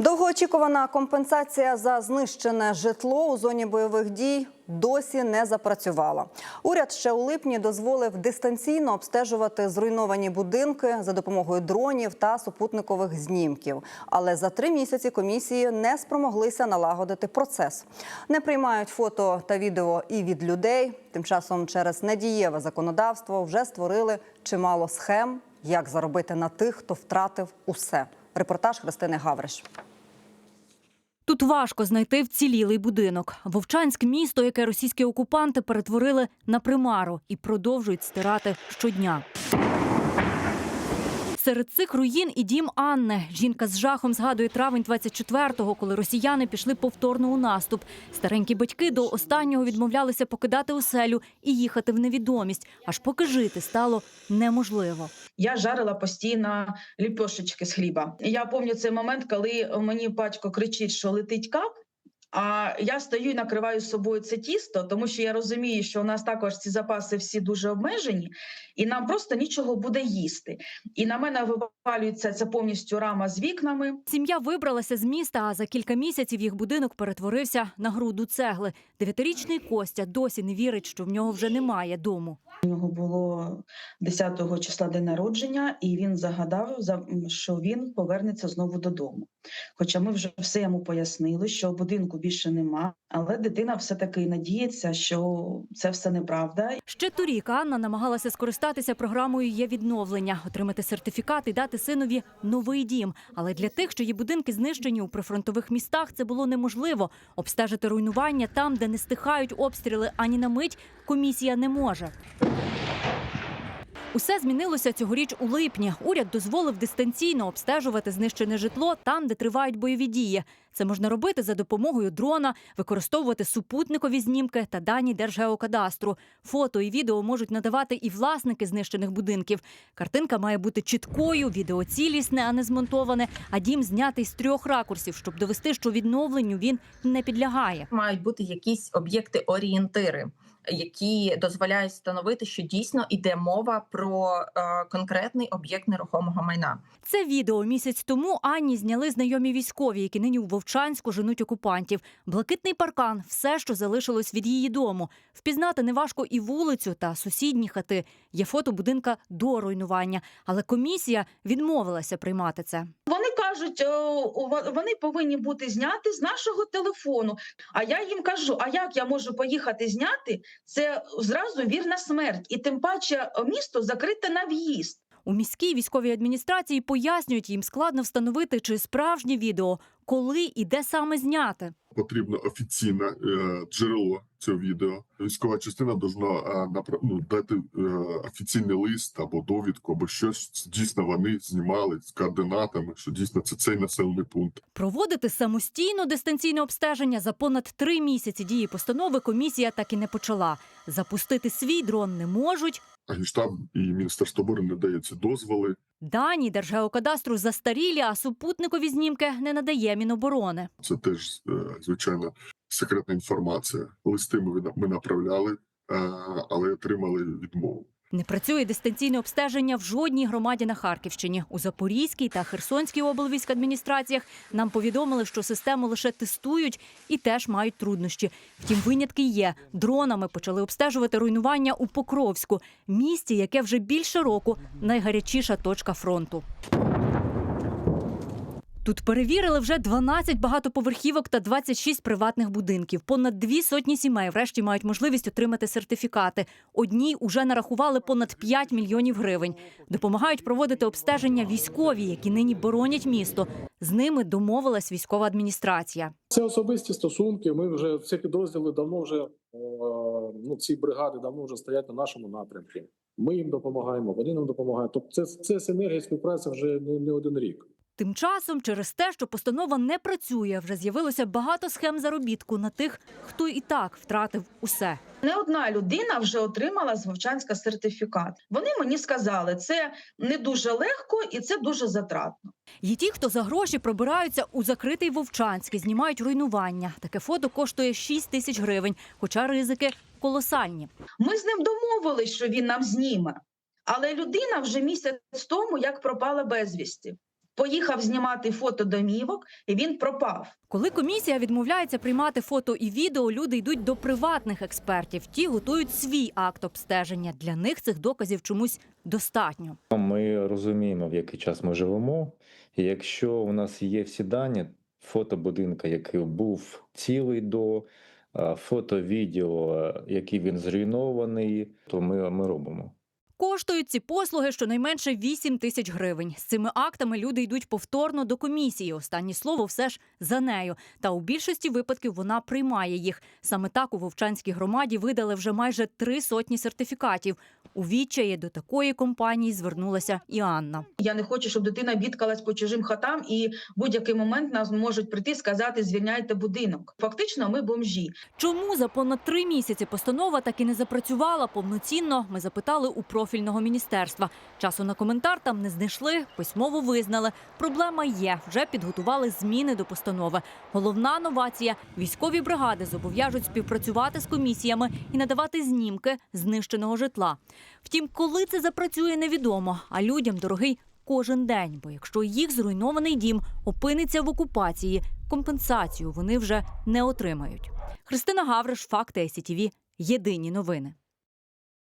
Довгоочікувана компенсація за знищене житло у зоні бойових дій досі не запрацювала. Уряд ще у липні дозволив дистанційно обстежувати зруйновані будинки за допомогою дронів та супутникових знімків. Але за три місяці комісії не спромоглися налагодити процес. Не приймають фото та відео і від людей. Тим часом через недієве законодавство вже створили чимало схем, як заробити на тих, хто втратив усе. Репортаж Христини Гавриш. Тут важко знайти вцілілий будинок. Вовчанськ місто, яке російські окупанти перетворили на примару і продовжують стирати щодня. Серед цих руїн і дім Анни. Жінка з жахом згадує травень 24-го, коли росіяни пішли повторно у наступ. Старенькі батьки до останнього відмовлялися покидати оселю і їхати в невідомість, аж поки жити стало неможливо. Я жарила постійно ліпешечки з хліба. Я пам'ятаю цей момент, коли мені батько кричить, що летить кап. А я стою і накриваю з собою це тісто, тому що я розумію, що у нас також ці запаси всі дуже обмежені, і нам просто нічого буде їсти. І на мене вивалюється це повністю рама з вікнами. Сім'я вибралася з міста, а за кілька місяців їх будинок перетворився на груду цегли. Дев'ятирічний Костя досі не вірить, що в нього вже немає дому. У нього було 10 числа день народження, і він загадав, за- що він повернеться знову додому. Хоча ми вже все йому пояснили, що будинку більше нема, але дитина все таки надіється, що це все неправда, Ще торік Анна намагалася скористатися програмою є відновлення, отримати сертифікат і дати синові новий дім. Але для тих, що її будинки знищені у прифронтових містах, це було неможливо. Обстежити руйнування там, де не стихають обстріли ані на мить, комісія не може. Усе змінилося цьогоріч у липні. Уряд дозволив дистанційно обстежувати знищене житло там, де тривають бойові дії. Це можна робити за допомогою дрона, використовувати супутникові знімки та дані Держгеокадастру. Фото і відео можуть надавати і власники знищених будинків. Картинка має бути чіткою, відео цілісне, а не змонтоване. А дім знятий з трьох ракурсів, щоб довести, що відновленню він не підлягає. мають бути якісь об'єкти-орієнтири, які дозволяють встановити, що дійсно йде мова про е, конкретний об'єкт нерухомого майна. Це відео місяць тому Анні зняли знайомі військові, які нині у Вовчанську женуть окупантів. Блакитний паркан все, що залишилось від її дому. Впізнати неважко і вулицю та сусідні хати. Є фото будинка до руйнування, але комісія відмовилася приймати це. Кажуть, во- вони повинні бути зняті з нашого телефону. А я їм кажу: а як я можу поїхати зняти? Це зразу вірна смерть, і тим паче місто закрите на в'їзд. У міській військовій адміністрації пояснюють, їм складно встановити, чи справжнє відео, коли і де саме зняти. Потрібно офіційне е, джерело цього відео. Військова частина должна е, ну, дати е, офіційний лист або довідку, або щось дійсно вони знімали з координатами, що дійсно це цей населений пункт. Проводити самостійно дистанційне обстеження за понад три місяці дії постанови комісія так і не почала. Запустити свій дрон не можуть. Генштаб і Міністерство оборони не дає ці дозволи. Дані Держгеокадастру застарілі, а супутникові знімки не надає Міноборони. Це теж е, звичайно секретна інформація. Листи ми, ми направляли, е, але отримали відмову. Не працює дистанційне обстеження в жодній громаді на Харківщині. У Запорізькій та Херсонській облвійськадміністраціях нам повідомили, що систему лише тестують і теж мають труднощі. Втім, винятки є. Дронами почали обстежувати руйнування у Покровську, місті, яке вже більше року найгарячіша точка фронту. Тут перевірили вже 12 багатоповерхівок та 26 приватних будинків. Понад дві сотні сімей врешті мають можливість отримати сертифікати. Одній уже нарахували понад 5 мільйонів гривень. Допомагають проводити обстеження військові, які нині боронять місто. З ними домовилась військова адміністрація. Це особисті стосунки. Ми вже ці підрозділи давно вже е, ну ці бригади давно вже стоять на нашому напрямку. Ми їм допомагаємо, вони нам допомагають. Тобто, це, це синергія співпраця вже не, не один рік. Тим часом, через те, що постанова не працює, вже з'явилося багато схем заробітку на тих, хто і так втратив усе. Не одна людина вже отримала з Вовчанська сертифікат. Вони мені сказали, це не дуже легко і це дуже затратно. Є ті, хто за гроші пробираються у закритий Вовчанський, знімають руйнування. Таке фото коштує 6 тисяч гривень, хоча ризики колосальні. Ми з ним домовились, що він нам зніме. Але людина вже місяць тому як пропала безвісті. Поїхав знімати фото домівок, і він пропав. Коли комісія відмовляється приймати фото і відео, люди йдуть до приватних експертів. Ті готують свій акт обстеження. Для них цих доказів чомусь достатньо. Ми розуміємо, в який час ми живемо. І якщо у нас є всі дані, фото будинка, який був цілий до фото, відео, який він зруйнований, то ми, ми робимо. Коштують ці послуги щонайменше 8 тисяч гривень. З цими актами люди йдуть повторно до комісії. Останнє слово все ж за нею. Та у більшості випадків вона приймає їх. Саме так у Вовчанській громаді видали вже майже три сотні сертифікатів. У відчаї до такої компанії звернулася і Анна. Я не хочу, щоб дитина бідкалась по чужим хатам, і в будь-який момент нас можуть прийти сказати звільняйте будинок. Фактично, ми бомжі. Чому за понад три місяці постанова так і не запрацювала повноцінно? Ми запитали у профільного міністерства. Часу на коментар там не знайшли, письмово визнали. Проблема є. Вже підготували зміни до постанови. Головна новація: військові бригади зобов'яжуть співпрацювати з комісіями і надавати знімки знищеного житла. Втім, коли це запрацює, невідомо. А людям дорогий кожен день. Бо якщо їх зруйнований дім опиниться в окупації, компенсацію вони вже не отримають. Христина Гавриш, факти СІТІВІ. Єдині новини.